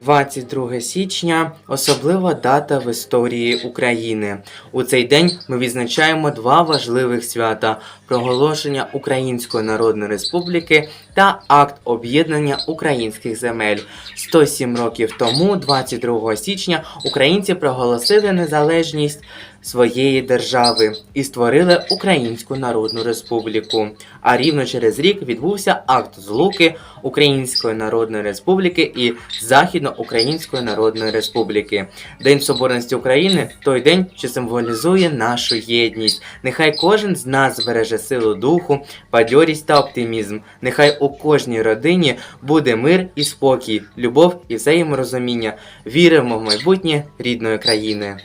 22 січня особлива дата в історії України. У цей день ми відзначаємо два важливих свята: проголошення Української Народної Республіки та акт об'єднання українських земель. 107 років тому, 22 січня, українці проголосили незалежність своєї держави і створили Українську Народну Республіку. А рівно через рік відбувся акт злуки Української Народної Республіки і Західноукраїнської Народної Республіки. День Соборності України той день, що символізує нашу єдність. Нехай кожен з нас збереже силу духу, бадьорість та оптимізм. Нехай у кожній родині буде мир і спокій, любов і взаєморозуміння. Віримо в майбутнє рідної країни.